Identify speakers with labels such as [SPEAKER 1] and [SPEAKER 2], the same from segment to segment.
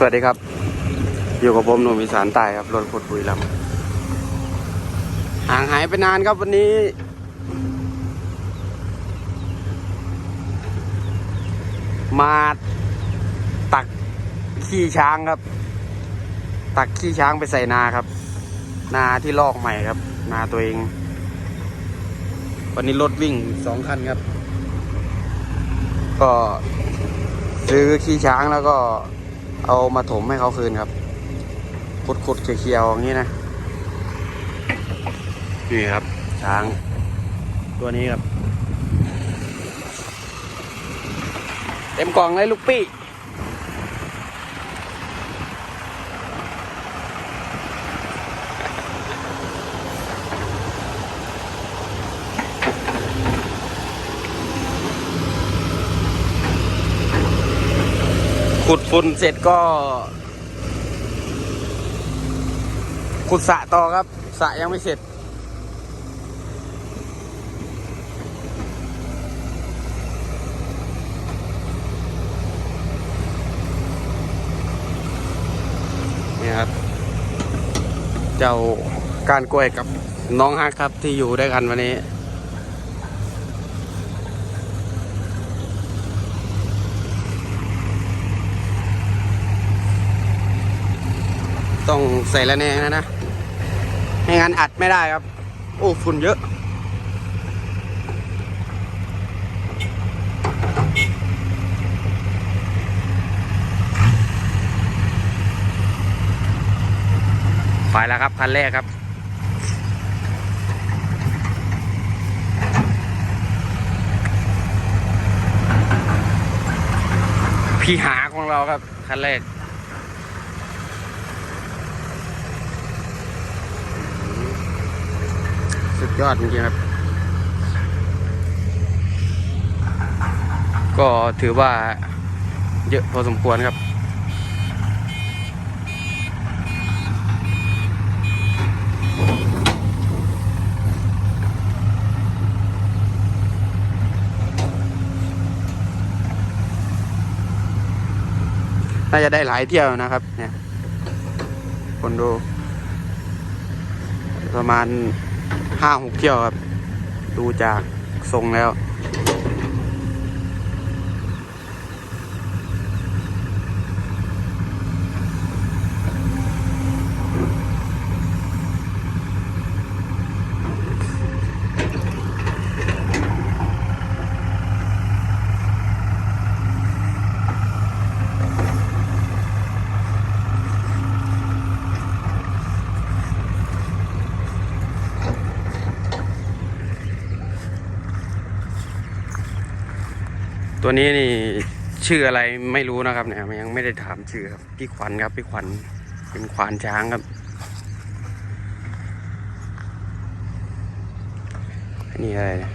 [SPEAKER 1] สวัสดีครับ อยู่กับผมหนุ่มอีสานใต้ครับรถขุดบุรีรัมห่างหายไปนานครับวันนี้ มาตักขี้ช้างครับ ตักขี้ช้างไปใส่นาครับ นาที่ลอกใหม่ครับ นาตัวเอง วันนี้รถวิ่งสองคันครับ ก็ซื้อขี้ช้างแล้วก็ เอามาถมให้เขาคืนครับขุดๆเคียวๆอย่างนี้นะนี่ครับช้างตัวนี้ครับ เต็มกล่องเลยลูกปี้ ขุดฝุ่นเสร็จก็ ขุดสะต่อครับสะยังไม่เสร็จนี่ครับ เจ้าการกล้วยกับน้องฮักครับที่อยู่ด้วยกันวันนี้ ต้องใส่ละแนงนะนะไม่งั้นอัดไม่ได้ครับ โอ้ฝุ่นเยอะ ไปแล้วครับ คันแรกครับพี่หาของเราครับ คันแรก สุดยอดจริงๆครับ ก็ถือว่าเยอะพอสมควรครับ น่าจะได้หลายเที่ยวนะครับเนี่ยคนดูประมาณ ห้าหกเที่ยวครับ ดูจากทรงแล้ว ตัวนี้นี่ชื่ออะไรไม่รู้นะครับเนี่ยยังไม่ได้ถามชื่อครับพี่ขวัญครับพี่ขวัญเป็นควานช้างครับนี่อะไรเนี่ย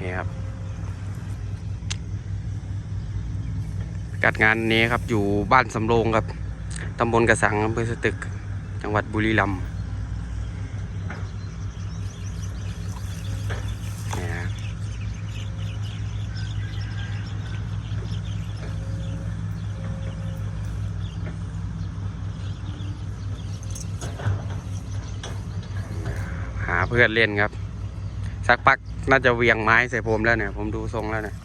[SPEAKER 1] นี่ครับกัดงานนี้ครับอยู่บ้านสำโรงครับตำบลกระสังอำเภอสตึก จังหวัดบุรีรัมย์ เพื่อนเล่นครับ สักพักน่าจะเวียงไม้ใส่ผมแล้วเนี่ย ผมดูทรงแล้วเนี่ย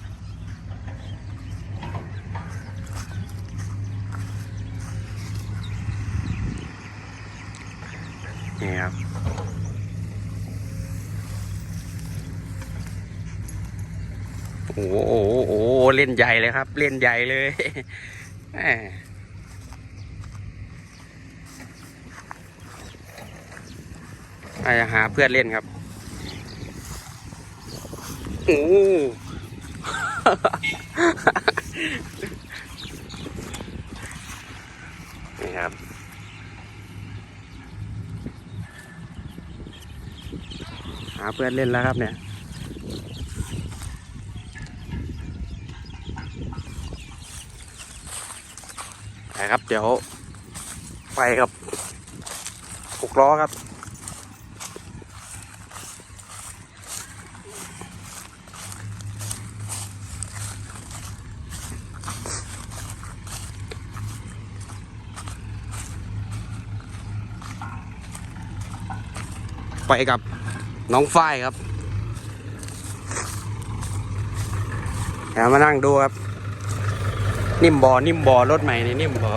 [SPEAKER 1] นี่ครับโอ้โหโอ้โหโอ้โหเล่นใหญ่เลยครับ เล่นใหญ่เลย แหมอาจจะหาเพื่อนเล่นครับโอ้โหนี่ครับ หาเพื่อนเล่นแล้วครับเนี่ยไปครับ เดี๋ยว ไปกับหกล้อครับ ไปกับน้องฝ้ายครับเดี๋ยวมานั่งดูครับ นิ่มบอนิ่มบอรถใหม่ในนิ่มบอ